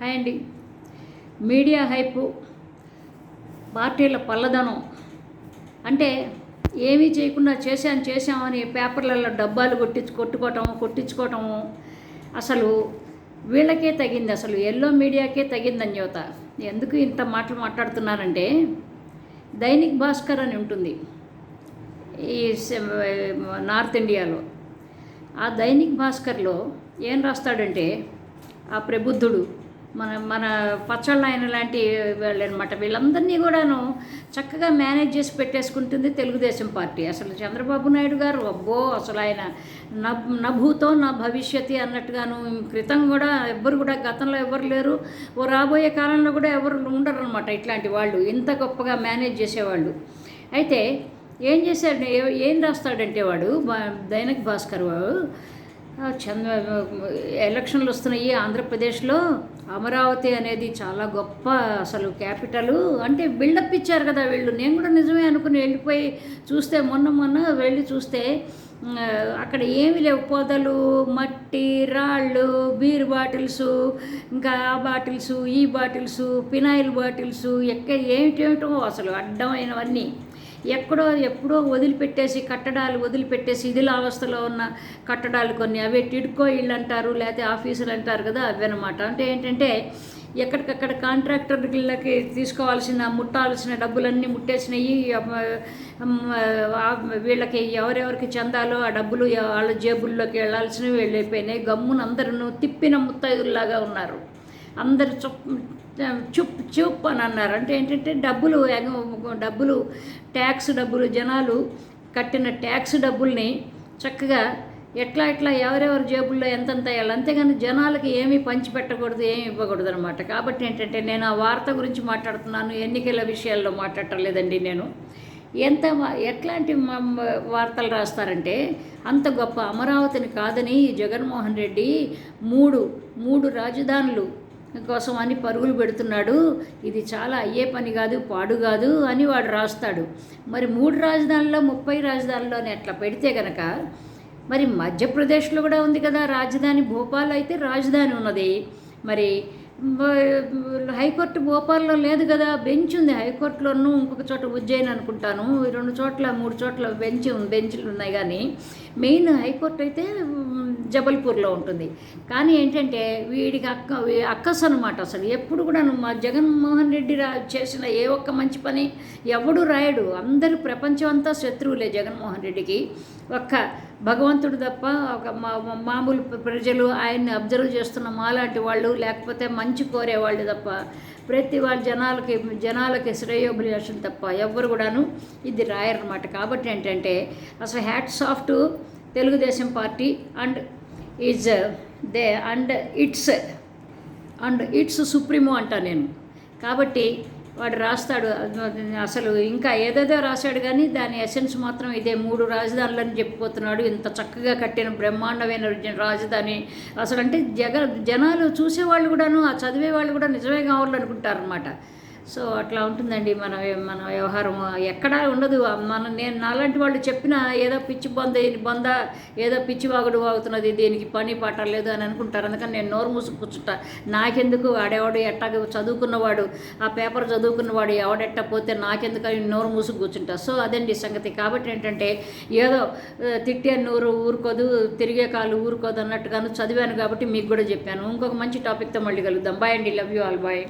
Hi అండి. Media hype పార్టీల పల్లదనం. అంటే ఏమీ చేయకుండా చేశాం చేశామని పేపర్లలో డబ్బాలు కొట్టించు కొట్టుకోవటం కొట్టించుకోవటము. అసలు వీళ్ళకే తగింది అసలు ఎల్లో మీడియాకే తగిందని యువత ఎందుకు ఇంత మాటలు మాట్లాడుతున్నారంటే దైనిక్ భాస్కర్ అని ఉంటుంది. ఈ నార్త్ ఇండియాలో. ఆ దైనిక్ భాస్కర్లో ఏం రాస్తాడంటే ఆ ప్రబుద్ధుడు మన మన పచ్చళ్ళ ఆయన లాంటి వాళ్ళు అనమాట వీళ్ళందరినీ కూడాను చక్కగా మేనేజ్ చేసి పెట్టేసుకుంటుంది తెలుగుదేశం పార్టీ. అసలు చంద్రబాబు నాయుడు గారు అబ్బో అసలు ఆయన నా నభూతో నా భవిష్యత్తు అన్నట్టుగాను క్రితం కూడా ఎవ్వరు కూడా గతంలో ఎవరు లేరు. ఓ రాబోయే కాలంలో కూడా ఎవరు ఉండరు అనమాట ఇట్లాంటి వాళ్ళు. ఇంత గొప్పగా మేనేజ్ చేసేవాళ్ళు. అయితే ఏం చేశాడు? ఏం రాస్తాడంటే వాడు దైనక్ భాస్కర్ వాడు చంద్ర ఎలక్షన్లు వస్తున్నాయి. ఆంధ్రప్రదేశ్లో అమరావతి అనేది చాలా గొప్ప అసలు క్యాపిటల్. అంటే బిల్డప్ ఇచ్చారు కదా వీళ్ళు. నేను కూడా నిజమే అనుకుని వెళ్ళిపోయి చూస్తే మొన్న మొన్న వెళ్ళి చూస్తే అక్కడ ఏమి లేవు. పొదలు మట్టి రాళ్ళు బీర్ బాటిల్స్ ఇంకా ఆ బాటిల్స్ ఈ బాటిల్స్ ఫినాయిల్ బాటిల్స్ ఎక్కడ ఏమిటేమిటో అసలు అడ్డమైనవన్నీ. ఎక్కడో ఎప్పుడో వదిలిపెట్టేసి కట్టడాలు వదిలిపెట్టేసి ఇదిల అవస్థలో ఉన్న కట్టడాలు కొన్ని అవి టిడ్కో ఇళ్ళు అంటారు లేకపోతే ఆఫీసులు అంటారు కదా అవి అనమాట అంటే ఏంటంటే ఎక్కడికక్కడ కాంట్రాక్టర్లకి తీసుకోవాల్సిన ముట్టాల్సిన డబ్బులన్నీ ముట్టేసినాయి వీళ్ళకి ఎవరెవరికి చెందాలో ఆ డబ్బులు వాళ్ళ జేబుల్లోకి వెళ్ళాల్సినవి వెళ్ళిపోయినాయి. గమ్మున అందరూ తిప్పిన ముత్తైదుల్లాగా ఉన్నారు. అందరు చుప్ చుప్ చుప్ అని అన్నారు. అంటే ఏంటంటే డబ్బులు డబ్బులు ట్యాక్స్ డబ్బులు జనాలు కట్టిన ట్యాక్స్ డబ్బుల్ని చక్కగా ఎట్లా ఎట్లా ఎవరెవరి జేబుల్లో ఎంతెంత వేయాలి. అంతేగాని జనాలకి ఏమీ పంచి పెట్టకూడదు ఏమి ఇవ్వకూడదు అనమాట కాబట్టి ఏంటంటే నేను ఆ వార్త గురించి మాట్లాడుతున్నాను ఎన్నికల విషయాల్లో మాట్లాడలేదండి నేను. ఎంత ఎట్లాంటి వార్తలు రాస్తారంటే అంత గొప్ప అమరావతిని కాదని జగన్మోహన్ రెడ్డి మూడు మూడు రాజధానులు కోసం అని పరుగులు పెడుతున్నాడు. ఇది చాలా అయ్యే పని కాదు పాడు కాదు అని వాడు రాస్తాడు. మరి మూడు రాజధానుల్లో ముప్పై రాజధానుల్లోనే అట్లా పెడితే గనక మరి మధ్యప్రదేశ్లో కూడా ఉంది కదా రాజధాని భోపాల్ అయితే రాజధాని ఉన్నది. మరి హైకోర్టు భోపాల్లో లేదు కదా బెంచ్ ఉంది. హైకోర్టులోనూ ఇంకొక చోట ఉజ్జయిన్ అనుకుంటాను. ఈ రెండు చోట్ల మూడు చోట్ల బెంచ్ బెంచ్లు ఉన్నాయి కానీ మెయిన్ హైకోర్టు అయితే జబల్పూర్లో ఉంటుంది. కానీ ఏంటంటే వీడికి అక్క అక్కస్ అనమాట అసలు. ఎప్పుడు కూడా మా జగన్మోహన్ రెడ్డి రా చేసిన ఏ ఒక్క మంచి పని ఎవడు రాయడు. అందరూ ప్రపంచం అంతా శత్రువులే జగన్మోహన్ రెడ్డికి. ఒక్క భగవంతుడు తప్ప ఒక మా మామూలు ప్రజలు ఆయన్ని అబ్జర్వ్ చేస్తున్న మాలాంటి వాళ్ళు లేకపోతే మంచి కోరేవాళ్ళు తప్ప ప్రతి వాళ్ళ జనాలకి జనాలకి శ్రేయోభిలాషం తప్ప ఎవ్వరు కూడాను ఇది రాయరన్నమాట. కాబట్టి ఏంటంటే అసలు hats off to Telugu Desam party and is they and it's and it's supremo అంటా నేను. కాబట్టి వాడు రాస్తాడు. అసలు ఇంకా ఏదేదో రాశాడు కానీ దాని ఎసెన్స్ మాత్రం ఇదే మూడు రాజధానులని చెప్పిపోతున్నాడు ఇంత చక్కగా కట్టిన బ్రహ్మాండమైన రాజధాని. అసలు అంటే జగ జనాలు చూసేవాళ్ళు కూడాను ఆ చదివే వాళ్ళు కూడా నిజమే కావాలనుకుంటారు అనమాట సో అట్లా ఉంటుందండి మన మన వ్యవహారం. ఎక్కడా ఉండదు. మన నేను నాలాంటి వాళ్ళు చెప్పిన ఏదో పిచ్చి బొంద బొంద ఏదో పిచ్చి వాగుడు వాగుతున్నది దీనికి పని పాట లేదు అని అనుకుంటారు. అందుకని నేను నోరు మూసుకు కూర్చుంటా. నాకెందుకు? వాడేవాడు ఎట్టాగ చదువుకున్నవాడు? ఆ పేపర్ చదువుకున్నవాడు ఎవడెట్ట పోతే నాకెందుకు అని నోరు మూసుకు కూర్చుంటా. సో అదండి సంగతి. కాబట్టి ఏంటంటే ఏదో తిట్టే నూరు ఊరుకోదు తిరిగే కాలు ఊరుకోదు అన్నట్టుగాను చదివాను కాబట్టి మీకు కూడా చెప్పాను. ఇంకొక మంచి టాపిక్తో మళ్ళీ కలుద్దాం. బాయ్ అండి. Love you all. బాయ్.